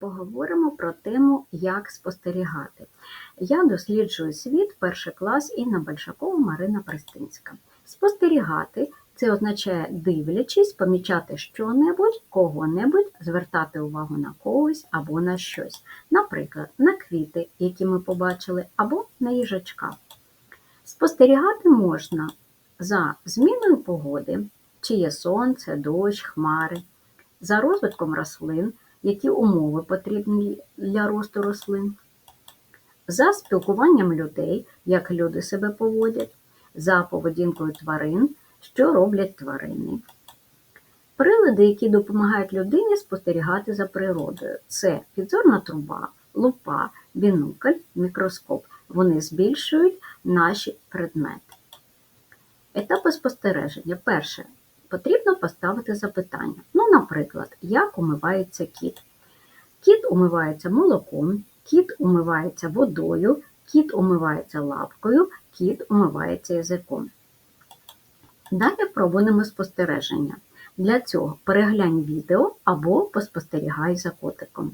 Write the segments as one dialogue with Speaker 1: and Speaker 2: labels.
Speaker 1: Поговоримо про тему як спостерігати. Я досліджую світ, перший клас Інна Большакова, Марина Пристинська. Спостерігати це означає дивлячись, помічати що-небудь, кого-небудь, звертати увагу на когось або на щось. Наприклад, на квіти, які ми побачили, або на їжачка. Спостерігати можна за зміною погоди, чи є сонце, дощ, хмари, за розвитком рослин, які умови потрібні для росту рослин, за спілкуванням людей, як люди себе поводять, за поведінкою тварин, що роблять тварини. Прилади, які допомагають людині спостерігати за природою, це підзорна труба, лупа, бінокль, мікроскоп. Вони збільшують наші предмети. Етапи спостереження. Перше. Потрібно поставити запитання. Ну, наприклад, як умивається кіт. Кіт умивається молоком, кіт умивається водою, кіт умивається лапкою, кіт умивається язиком. Далі проводимо спостереження. Для цього переглянь відео або поспостерігай за котиком.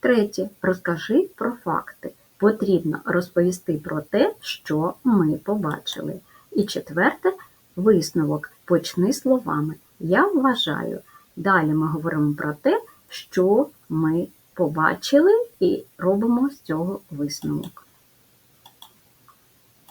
Speaker 1: Третє. Розкажи про факти. Потрібно розповісти про те, що ми побачили. І четверте висновок. Почни словами. Я вважаю. Далі ми говоримо про те, що ми побачили, і робимо з цього висновок.